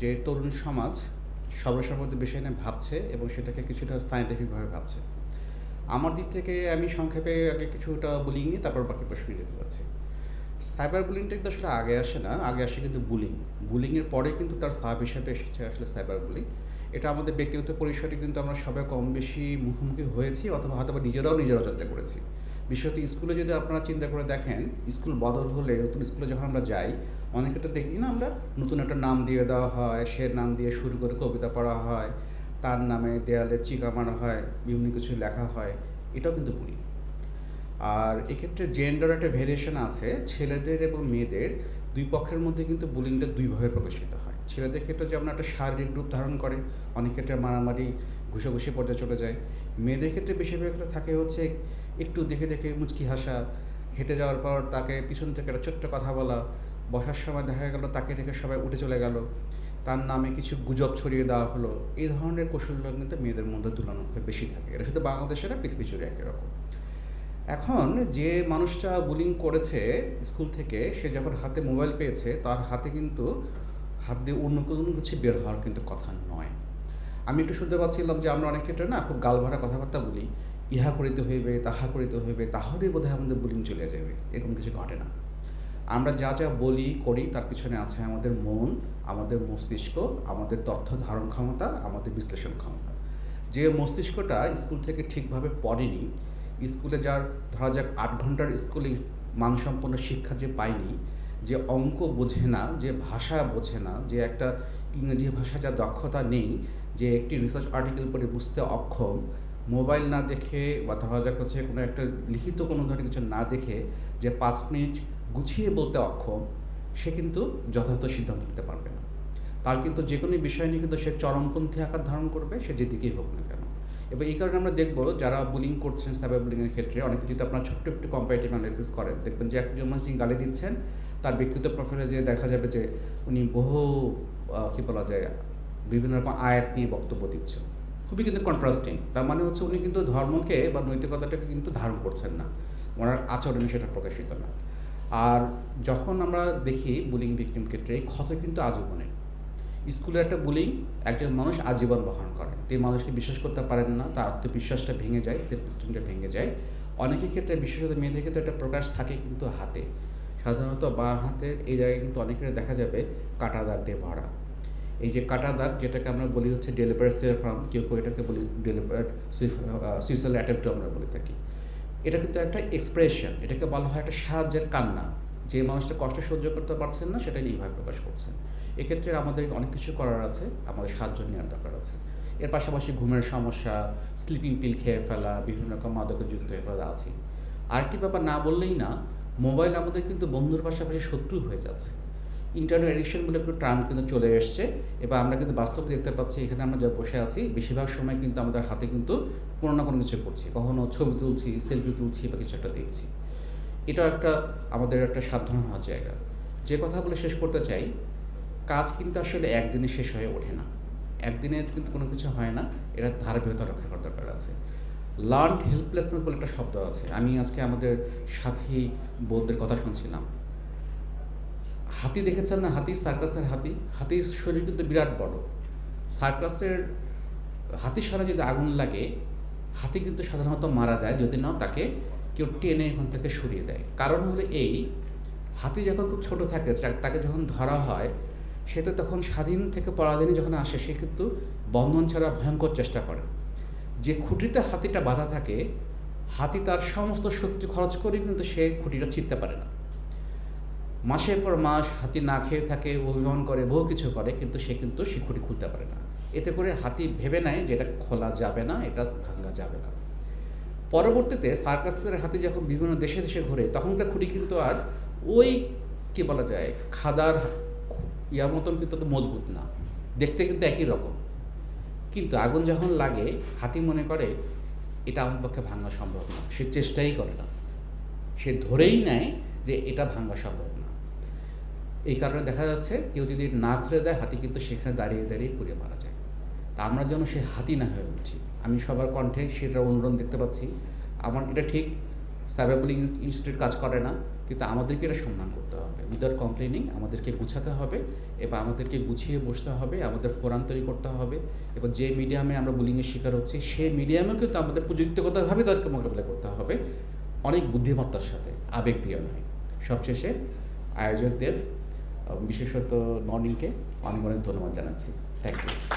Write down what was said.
যে তরুণ সমাজ সর্বসম্মত বিষয় নিয়ে ভাবছে এবং সেটাকে কিছুটা সায়েন্টিফিকভাবে ভাবছে। আমার দিক থেকে আমি সংক্ষেপে আগে কিছুটা বুলিং নিয়ে তারপর বাকি প্রশ্নে যেতে পারছি সাইবার বুলিংটা কিন্তু আসলে আগে আসে না, আগে আসে কিন্তু বুলিং বুলিংয়ের পরে কিন্তু তার সাব হিসাবে এসেছে আসলে সাইবার বুলিং এটা আমাদের ব্যক্তিগত পরিসরে কিন্তু আমরা সবাই কম বেশি মুখোমুখি হয়েছি অথবা হয়তো বা নিজেরাও নিজেরা যাত্রা করেছি। বিশেষত স্কুলে যদি আপনারা চিন্তা করে দেখেন, স্কুল বদল হলে, নতুন স্কুলে যখন আমরা যাই, অনেক ক্ষেত্রে দেখি না আমরা নতুন একটা নাম দিয়ে দেওয়া হয়, সে নাম দিয়ে শুরু করে কবিতা পড়া হয়, তার নামে দেয়ালে চিকা মারা হয়, বিভিন্ন কিছু লেখা হয়, এটাও কিন্তু বলি। আর এক্ষেত্রে জেন্ডার একটা ভেরিয়েশন আছে, ছেলেদের এবং মেয়েদের দুই পক্ষের মধ্যে কিন্তু বুলিংটা দুইভাবে প্রকাশিত হয়। ছেলেদের ক্ষেত্রে যেমন একটা শারীরিক রূপ ধারণ করে, অনেক ক্ষেত্রে মারামারি ঘুষাঘুষি পর্যায়ে চলে যায়। মেয়েদের ক্ষেত্রে বেশিরভাগ ক্ষেত্রে থাকে হচ্ছে একটু দেখে দেখে মুচকি হাসা, হেঁটে যাওয়ার পর তাকে পিছন থেকে একটা ছোট্ট কথা বলা, বসার সময় দেখা গেল তাকে দেখে সবাই উঠে চলে গেল। তার নামে কিছু গুজব ছড়িয়ে দেওয়া হলো। এই ধরনের কৌশলগুলো কিন্তু মেয়েদের মধ্যে তুলনামূলক বেশি থাকে। এটা শুধু বাংলাদেশে না, পৃথিবী জুড়ে একই রকম। এখন যে মানুষটা বুলিং করেছে স্কুল থেকে, সে যখন হাতে মোবাইল পেয়েছে, তার হাতে কিন্তু হাত দিয়ে অন্য কোনো কিছু বের হওয়ার কিন্তু কথা নয়। আমি একটু শুনতে পাচ্ছিলাম যে আমরা অনেক ক্ষেত্রে না খুব গালভরা কথাবার্তা বলি। ইহা করিতে হইবে, তাহা করিতে হইবে তাহলেই বোধহয় আমাদের বুলিং চলে যাবে। এরকম কিছু ঘটে না। আমরা যা যা বলি, করি, তার পিছনে আছে আমাদের মন, আমাদের মস্তিষ্ক, আমাদের তথ্য ধারণ ক্ষমতা, আমাদের বিশ্লেষণ ক্ষমতা। যে মস্তিষ্কটা স্কুল থেকে ঠিকভাবে পড়েনি, স্কুলে যার ধরা যাক আট ঘণ্টার স্কুলে মানসম্পন্ন শিক্ষা যে পায়নি, যে অঙ্ক বোঝে না, যে ভাষা বোঝে না, যে একটা ইংরেজি ভাষা যা দক্ষতা নেই যে একটি রিসার্চ আর্টিকেল পড়ে বুঝতে অক্ষম মোবাইল না দেখে বা ধরা যাক হচ্ছে কোনো একটা লিখিত কোনো ধরনের কিছু না দেখে যে পাঁচ মিনিট গুছিয়ে বলতে অক্ষম, সে কিন্তু যথাযথ সিদ্ধান্ত নিতে পারবে না। তার কিন্তু যে কোনো বিষয় নিয়ে কিন্তু সে চরমপন্থী আকার ধারণ করবে, সে যেদিকেই হোক না কেন। এবার এই কারণে আমরা দেখব যারা বুলিং করছেন সাইবার বুলিংয়ের ক্ষেত্রে, অনেকে যদি আপনার ছোট্ট একটু কম্পারেটিভ অ্যানালিসিস করেন, দেখবেন যে একজন মানুষ যিনি গালি দিচ্ছেন, তার ব্যক্তিগত প্রোফাইলে যে দেখা যাবে যে উনি বহু কী বলা যায় বিভিন্ন রকম আয়াত নিয়ে বক্তব্য দিচ্ছেন খুবই কিন্তু কন্ট্রাস্টিং তার মানে হচ্ছে উনি কিন্তু ধর্মকে বা নৈতিকতাটাকে কিন্তু ধারণ করছেন না। ওনার আচরণে সেটা প্রকাশিত না। আর যখন আমরা দেখি বুলিং ভিক্টিম ক্ষেত্রে, এই ক্ষত কিন্তু আজীবনের স্কুলে একটা বুলিং একজন মানুষ আজীবন বহন করেন তিনি মানুষকে বিশ্বাস করতে পারেন না, তার আত্মবিশ্বাসটা ভেঙে যায় সেলফ স্টিমটা ভেঙে যায়। অনেকের ক্ষেত্রে, বিশেষত মেয়েদের ক্ষেত্রে একটা প্রকাশ থাকে কিন্তু হাতে। সাধারণত বাঁ হাতের এই জায়গায় কিন্তু অনেকের দেখা যাবে কাটা দাগ দিয়ে ভরা। এই যে কাটা দাগ যেটাকে আমরা বলি হচ্ছে ডেলিভার ফ্রম, কেউ কেউ এটাকে বলি ডেলিভার সুইসাইড অ্যাটেম্পটও আমরা বলে থাকি। এটা কিন্তু একটা এক্সপ্রেশন, এটাকে বলা হয় একটা সাহায্যের কান্না। যে মানুষটা কষ্ট সহ্য করতে পারছেন না সেটা নির্ভয় প্রকাশ করছেন এক্ষেত্রে আমাদের অনেক কিছু করার আছে, আমাদের সাহায্য নেওয়ার দরকার আছে। এর পাশাপাশি ঘুমের সমস্যা স্লিপিং পিল খেয়ে ফেলা, বিভিন্ন রকম মাদকে যুক্ত হয়ে ফেলা আছে। আরেকটি ব্যাপার না বললেই না, মোবাইল আমাদের কিন্তু বন্ধুর পাশাপাশি শত্রু হয়ে যাচ্ছে। ইন্টারনেট এডিকশন বলে একটু টার্ম কিন্তু চলে এসছে। এবার আমরা কিন্তু বাস্তবে দেখতে পাচ্ছি, এখানে আমরা যা বসে আছি, বেশিরভাগ সময় কিন্তু আমাদের হাতে কিন্তু কোনো না কোনো কিছু করছি। কখনো ছবি তুলছি সেলফি তুলছি বা কিছু একটা দেখছি। এটাও একটা আমাদের একটা সাবধান হওয়ার জায়গা। যে কথা বলে শেষ করতে চাই, কাজ কিন্তু আসলে একদিনে শেষ হয়ে ওঠে না। একদিনে কিন্তু কোনো কিছু হয় না, এটা ধারাবাহিকতা রক্ষা করার দরকার আছে। লার্ন হেল্পলেসনেস বলে একটা শব্দ আছে। আমি আজকে আমাদের সাথী বোধদের কথা শুনছিলাম। হাতি দেখেছেন না? হাতি সার্কাসের হাতি। হাতির শরীর কিন্তু বিরাট বড়। সার্কাসের হাতির সারা যদি আগুন লাগে, হাতি কিন্তু সাধারণত মারা যায়। যদি না, তাকে কেউ টেনে এখান থেকে সরিয়ে দেয়। কারণ হলো এই, হাতি যখন খুব ছোট থাকে তাকে যখন ধরা হয়, সে তো তখন স্বাধীন থেকে পরাধীনে যখন আসে, সে কিন্তু বন্ধন ছাড়া ভয়ঙ্কর চেষ্টা করে। যে খুঁটিতে হাতিটা বাধা থাকে, হাতি তার সমস্ত শক্তি খরচ করে কিন্তু সে খুঁটিটা ছিঁড়তে পারে না। মাসের পর মাস হাতি না খেয়ে থাকে অভিমান করে, বহু কিছু করে, কিন্তু সে কিন্তু সে খুঁটি খুলতে পারে না। এতে করে হাতি ভেবে নেয় যে এটা খোলা যাবে না, এটা ভাঙা যাবে না। পরবর্তীতে সার্কাসের হাতি যখন বিভিন্ন দেশে দেশে ঘোরে, তখনকার খুঁটি কিন্তু আর ওই, কি বলা যায়, খাদার ইয়ার মতন কিন্তু অত মজবুত না। দেখতে কিন্তু একই রকম। কিন্তু আগুন যখন লাগে, হাতি মনে করে, এটা আমার পক্ষে ভাঙা সম্ভব না, সে চেষ্টাই করে না। সে ধরেই নেয় যে এটা ভাঙা সম্ভব না। এই কারণে দেখা যাচ্ছে কেউ যদি না খুলে দেয়, হাতি কিন্তু সেখানে দাঁড়িয়ে দাঁড়িয়ে পুড়ে মারা যায়। তা আমরা যেন সে হাতি না হয়ে উঠছি। আমি সবার কণ্ঠে সেটা অনুরোধ দেখতে পাচ্ছি। আমার এটা ঠিক সাইবার বুলিং ইনস্টিটিউট কাজ করে না, কিন্তু আমাদেরকে এটা সম্মান করতে হবে। উইদাউট কমপ্লেনিং আমাদেরকে গুছাতে হবে, এবং আমাদেরকে গুছিয়ে বসতে হবে, আমাদের ফোরাম তৈরি করতে হবে, এবং যে মিডিয়ামে আমরা বুলিংয়ের শিকার হচ্ছি, সেই মিডিয়ামেও কিন্তু আমাদের প্রযুক্তিগতভাবে তাদেরকে মোকাবিলা করতে হবে। অনেক বুদ্ধিমত্তার সাথে, আবেগ দিয়ে নয়। সবশেষে আয়োজকদের বিশেষত নর্নিংকে অনেক অনেক ধন্যবাদ জানাচ্ছি। Thank you